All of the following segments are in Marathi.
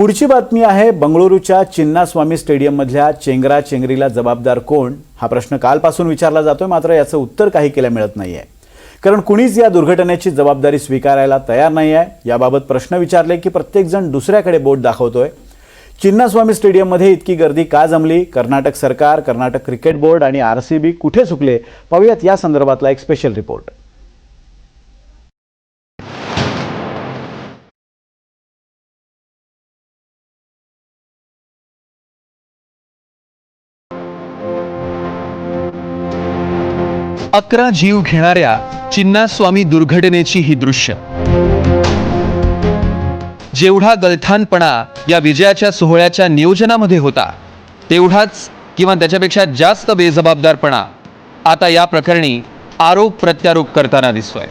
पुढची बातमी आहे बंगळुरूच्या चिन्नास्वामी स्टेडियममधल्या चेंगरा चेंगरीला जबाबदार कोण? हा प्रश्न कालपासून विचारला जातोय मात्र याचं उत्तर काही केलं मिळत नाही आहे कारण कुणीच या दुर्घटनेची जबाबदारी स्वीकारायला तयार नाही आहे याबाबत प्रश्न विचारले की प्रत्येकजण दुसऱ्याकडे बोट दाखवतोय. चिन्नास्वामी स्टेडियममध्ये इतकी गर्दी का जमली? कर्नाटक सरकार कर्नाटक क्रिकेट बोर्ड आणि आर सी बी कुठे चुकले पाहूयात या संदर्भातला एक स्पेशल रिपोर्ट अकरा जीव घेणाऱ्या चिन्नास्वामी दुर्घटनेची ही दृश्य. जेवढा गलथानपणा या विजयाच्या सोहळ्याच्या नियोजनामध्ये होता तेवढाच किंवा त्याच्यापेक्षा जास्त बेजबाबदारपणा आता या प्रकरणी आरोप प्रत्यारोप करताना दिसतोय.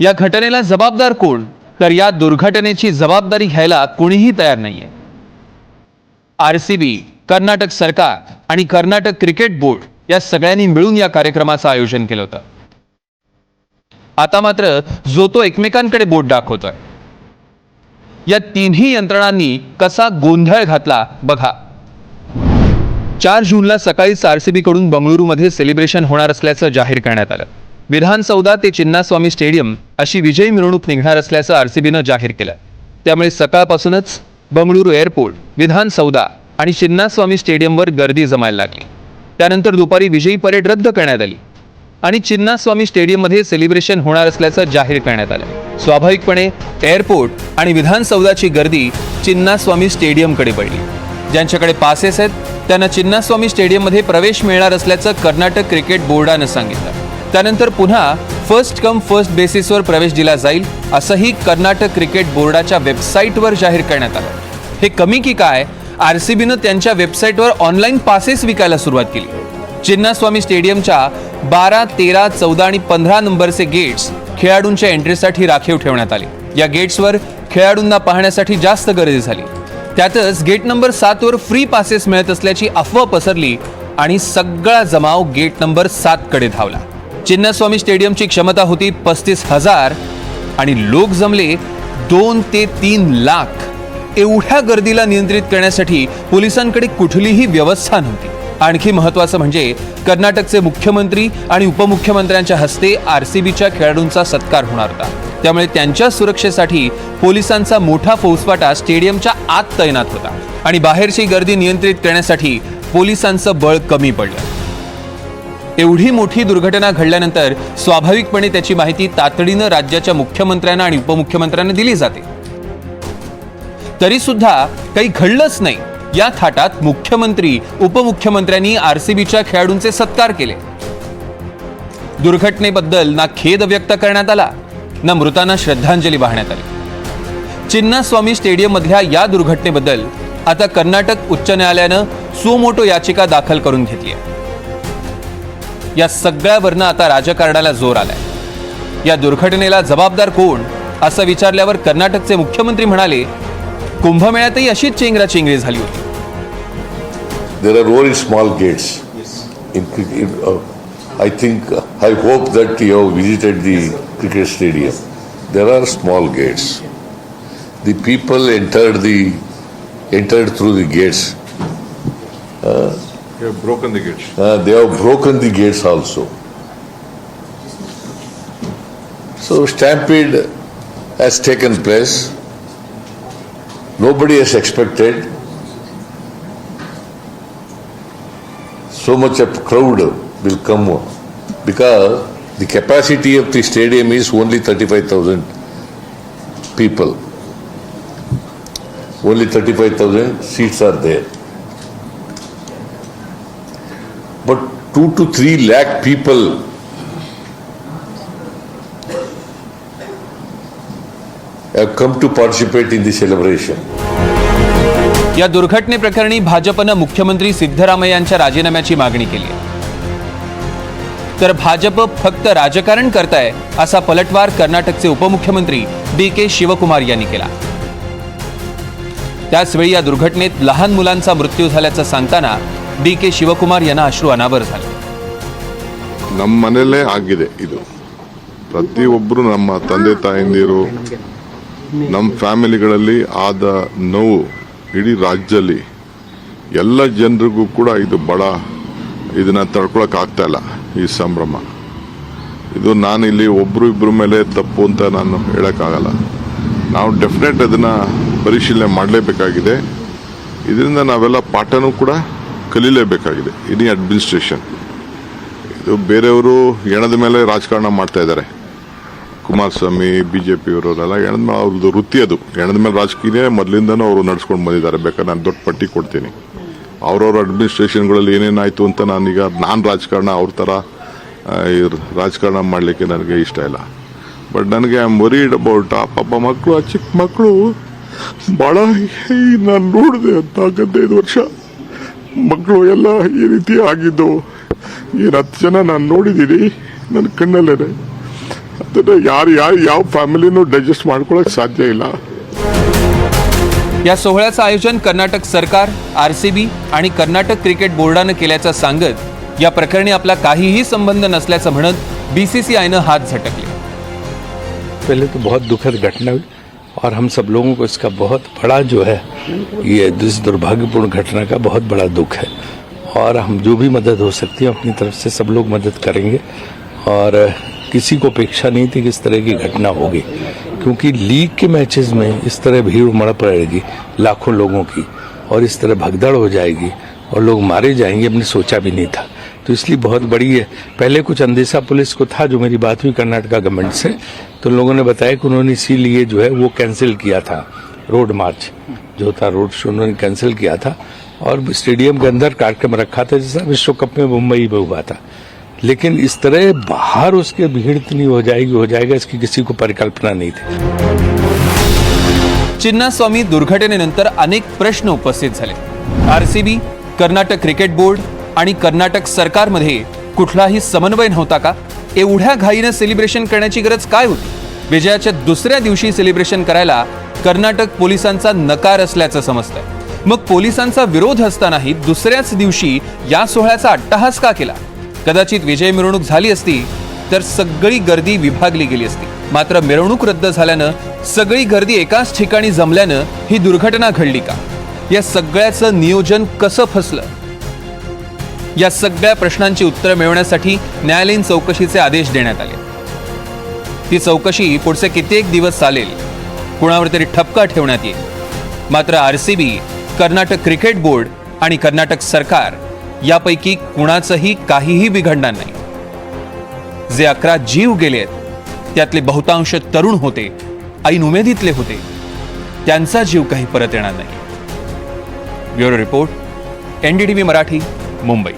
या घटनेला जबाबदार कोण? तर या दुर्घटनेची जबाबदारी घ्यायला कोणीही तयार नाहीये. आर सी बी कर्नाटक सरकार आणि कर्नाटक क्रिकेट बोर्ड या सगळ्यांनी मिळून या कार्यक्रमाचं आयोजन केलं होतं. आता मात्र जो तो एकमेकांकडे बोट दाखवतोय. या तिन्ही यंत्रणांनी कसा गोंधळ घातला बघा. चार जूनला सकाळीच आरसीबी कडून बंगळुरूमध्ये सेलिब्रेशन होणार असल्याचं जाहीर करण्यात आलं. विधान चौदा ते चिन्नास्वामी स्टेडियम अशी विजयी मिरवणूक निघणार असल्याचं आरसीबीनं जाहीर केलं. त्यामुळे सकाळपासूनच बंगळुरू एअरपोर्ट विधान चौदा आणि चिन्नास्वामी स्टेडियमवर गर्दी जमायला लागली. त्यानंतर दुपारी विजयी परेड रद्द करण्यात आली. आणि चिन्नास्वामी स्टेडियममध्ये सेलिब्रेशन होणार असल्याचं जाहीर करण्यात आलं. स्वाभाविकपणे एअरपोर्ट आणि विधानसौधाची गर्दी चिन्नास्वामी स्टेडियमकडे पडली. ज्यांच्याकडे पासेस आहेत त्यांना चिन्नास्वामी स्टेडियममध्ये प्रवेश मिळणार असल्याचं कर्नाटक क्रिकेट बोर्डानं सांगितलं. त्यानंतर पुन्हा फर्स्ट कम फर्स्ट बेसिसवर प्रवेश दिला जाईल असंही कर्नाटक क्रिकेट बोर्डाच्या वेबसाईटवर जाहीर करण्यात आलं. हे कमी की काय आर सी बीनं त्यांच्या वेबसाईटवर ऑनलाईन पासेस विकायला सुरुवात केली. चिन्नास्वामी स्टेडियमच्या बारा तेरा चौदा आणि पंधरा नंबरचे गेट्स खेळाडूंच्या एंट्रीसाठी राखीव ठेवण्यात आले. या गेट्सवर खेळाडूंना पाहण्यासाठी जास्त गर्दी झाली. त्यातच गेट नंबर सातवर फ्री पासेस मिळत असल्याची अफवा पसरली आणि सगळा जमाव गेट नंबर सातकडे धावला. चिन्नास्वामी स्टेडियमची क्षमता होती पस्तीस हजार आणि लोक जमले दोन ते तीन लाख. एवढ्या गर्दीला नियंत्रित करण्यासाठी पोलिसांकडे कुठलीही व्यवस्था नव्हती. आणखी महत्वाचं म्हणजे कर्नाटकचे मुख्यमंत्री आणि उपमुख्यमंत्र्यांच्या हस्ते आर सी बीच्या खेळाडूंचा सत्कार होणार होता. त्यामुळे त्यांच्या सुरक्षेसाठी पोलिसांचा मोठा फौजफाटा स्टेडियमच्या आत तैनात होता. आणि बाहेरची गर्दी नियंत्रित करण्यासाठी पोलिसांचं बळ कमी पडलं. एवढी मोठी दुर्घटना घडल्यानंतर स्वाभाविकपणे त्याची माहिती तातडीनं राज्याच्या मुख्यमंत्र्यांना आणि उपमुख्यमंत्र्यांना दिली जाते. तरी सुद्धा काही घडलंच नाही. या थाटात मुख्यमंत्री उपमुख्यमंत्र्यांनी आरसीबीच्या खेळाडूंचे सत्कार केले. दुर्घटनेबद्दल ना खेद व्यक्त करण्यात आला ना मृतांना श्रद्धांजली वाहण्यात आली. चिन्नास्वामी स्टेडियम मधल्या या दुर्घटनेबद्दल आता कर्नाटक उच्च न्यायालयानं सुमोटो याचिका दाखल करून घेतली आहे. या सगळ्यावरनं आता राजकारणाला जोर आलाय. या दुर्घटनेला जबाबदार कोण असं विचारल्यावर कर्नाटकचे मुख्यमंत्री म्हणाले कुंभमेळ्यातही अशीच चेंगराचेंगरी झाली होती There are very small gates. In, in, uh, I think, uh, I hope that you have visited the cricket stadium. There are small gates. The people entered the entered through the gates. You have broken the gates. Uh, they have broken the gates also. So stampede has taken place. Nobody has expected so much of crowd will come because the capacity of the stadium is only 35,000 people. Only 35,000 seats are there. But two to three lakh people have come to participate in the celebration. या दुर्घटनेप्रकरणी भाजपनं मुख्यमंत्री सिद्धरामय्यांच्या राजीनाम्याची मागणी केली आहे तर भाजप फक्त राजकारण करताय असा पलटवार कर्नाटकचे उपमुख्यमंत्री डी के शिवकुमार यांनी केला त्याचवेळी या दुर्घटनेत लहान मुलांचा मृत्यू झाल्याचं सांगताना डी के शिवकुमार यांना अश्रू अनावर झाले ನಮ್ಮ ಮನೆಯಲ್ಲೇ ಆಗಿದೆ ಇದು ಪ್ರತಿಯೊಬ್ಬರು ನಮ್ಮ ತಂದೆ ತಾಯಂದಿರು ನಮ್ಮ ಫ್ಯಾಮಿಲಿಗಳಲ್ಲಿ ಆದ ನೋವು ಇಡೀ ರಾಜ್ಯದಲ್ಲಿ ಎಲ್ಲ ಜನರಿಗೂ ಕೂಡ ಇದು ಬಹಳ ಇದನ್ನ ತಡ್ಕೊಳಕ್ ಆಗ್ತಾ ಇಲ್ಲ ಈ ಸಂಭ್ರಮ. ಇದು ನಾನು ಇಲ್ಲಿ ಒಬ್ರು ಇಬ್ರು ಮೇಲೆ ತಪ್ಪು ಅಂತ ನಾನು ಹೇಳಕ್ಕಾಗಲ್ಲ ನಾವು ಡೆಫಿನೆಟ್ ಅದನ್ನ ಪರಿಶೀಲನೆ ಮಾಡಲೇಬೇಕಾಗಿದೆ. ಇದರಿಂದ ನಾವೆಲ್ಲ ಪಾಠನೂ ಕೂಡ ಕಲೀಲೇಬೇಕಾಗಿದೆ. ಇಡೀ ಅಡ್ಮಿನಿಸ್ಟ್ರೇಷನ್ ಇದು ಬೇರೆಯವರು ಎಣದ ಮೇಲೆ ರಾಜಕಾರಣ ಮಾಡ್ತಾ ಇದ್ದಾರೆ. ಕುಮಾರಸ್ವಾಮಿ, ಬಿಜೆಪಿ ಅವರೆಲ್ಲ ಹೆಣದ ಮೇಲೆ ಅವ್ರದ್ದು ವೃತ್ತಿ ಅದು. ಹೆಣದ ಮೇಲೆ ರಾಜಕೀಯ ಮೊದಲಿಂದನೂ ಅವರು ನಡ್ಸ್ಕೊಂಡು ಬಂದಿದ್ದಾರೆ. ಬೇಕಾದ್ರೆ ನಾನು ದೊಡ್ಡ ಪಟ್ಟಿ ಕೊಡ್ತೀನಿ. ಅವ್ರವ್ರ ಅಡ್ಮಿನಿಸ್ಟ್ರೇಷನ್ಗಳಲ್ಲಿ ಏನೇನಾಯಿತು ಅಂತ ನಾನೀಗ, ನಾನು ರಾಜಕಾರಣ, ಅವ್ರ ಥರ ರಾಜಕಾರಣ ಮಾಡಲಿಕ್ಕೆ ನನಗೆ ಇಷ್ಟ ಇಲ್ಲ. ಬಟ್ ನನಗೆ ಐ ಆಮ್ ಅಬೌಟ್ ಆ, ಪಾಪ ಮಕ್ಕಳು ಆ ಚಿಕ್ಕ ಮಕ್ಕಳು ಭಾಳ ನಾನು ನೋಡಿದೆ ಅಂತ ಹದಿನೈದು ವರ್ಷ. ಮಕ್ಕಳು ಎಲ್ಲ ಈ ರೀತಿ ಆಗಿದ್ದು. ಏನು ಹತ್ತು ಜನ ನಾನು ನೋಡಿದ್ದೀನಿ ನನ್ನ ಕಣ್ಣಲ್ಲೇ ಅದನ್ನು ಯಾರು ಯಾರು ಯಾವ ಫ್ಯಾಮಿಲಿನೂ ಡೈಜೆಸ್ಟ್ ಮಾಡ್ಕೊಳಕ್ ಸಾಧ್ಯ ಇಲ್ಲ या सोहळ्याचं आयोजन कर्नाटक सरकार आर सी बी आणि कर्नाटक क्रिकेट बोर्डानं केल्याचं सांगत या प्रकरणी आपला काहीही संबंध नसल्याचं म्हणत बीसीसीआयनं हात झटकले पहले तो बहुत दुखद घटना हुई और हम सब लोगों को इसका बहुत बड़ा जो है ये इस दुर्भाग्यपूर्ण घटना का बहुत बड़ा दुख है और हम जो भी मदद हो सकती है अपनी तरफ से सब लोग मदद करेंगे और किसी को अपेक्षा नहीं थी कि इस तरह की घटना होगी, क्योंकि लीग के मैचेस में इस तरह भीड़ उमड़ पड़ेगी लाखों लोगों की, और इस तरह भगदड़ हो जाएगी, और लोग मारे जाएँगे हमने सोचा भी नहीं था। तो इसलिए बहुत बड़ी है। पहले कुछ अंदेशा पुलिस को था, जो मेरी बात हुई कर्नाटका गवर्नमेंट से तो लोगों ने बताया कि उन्होंने इसीलिए जो है वो कैंसिल किया था, रोड मार्च जो था, रोड शो उन्होंने कैंसिल किया था, और स्टेडियम के अंदर कार्यक्रम रखा था, जैसा विश्व कप में मुंबई में हुआ था। लेकिन इस तरह बाहर उसके भीड़ इतनी हो जाएगी हो जाएगा इसकी किसी को परिकल्पना नहीं थी। चिन्नास्वामी दुर्घटनेनंतर अनेक प्रश्न उपस्थित झाले. आरसीबी कर्नाटक क्रिकेट बोर्ड आणि कर्नाटक सरकारमध्ये कुठलाही समन्वय नव्हता का? एवढ्या घाईनं सेलिब्रेशन करण्याची गरज काय होती? विजयाच्या दुसऱ्या दिवशी सेलिब्रेशन करायला कर्नाटक पोलिसांचा नकार असल्याचं समजतंय. मग पोलिसांचा विरोध असतानाही दुसऱ्याच दिवशी या सोहळ्याचा अट्टहास का केला? कदाचित विजय मिरवणूक झाली असती तर सगळी गर्दी विभागली गेली असती. मात्र मिरवणूक रद्द झाल्यानं सगळी गर्दी एकाच ठिकाणी जमल्यानं ही दुर्घटना घडली का? या सगळ्याचं नियोजन कसं फसलं? या सगळ्या प्रश्नांची उत्तरं मिळवण्यासाठी न्यायालयीन चौकशीचे आदेश देण्यात आले. ती चौकशी पुढचे कित्येक दिवस चालेल. कुणावर तरी ठपका ठेवण्यात येईल. मात्र R C B Karnataka cricket board आणि कर्नाटक सरकार यापैकी कुणाचंही काहीही बिघडणार नाही. जे अकरा जीव गेले आहेत त्यातले बहुतांश तरुण होते ऐन उमेदीतले होते त्यांचा जीव काही परत येणार नाही. Bureau report NDTV Marathi Mumbai.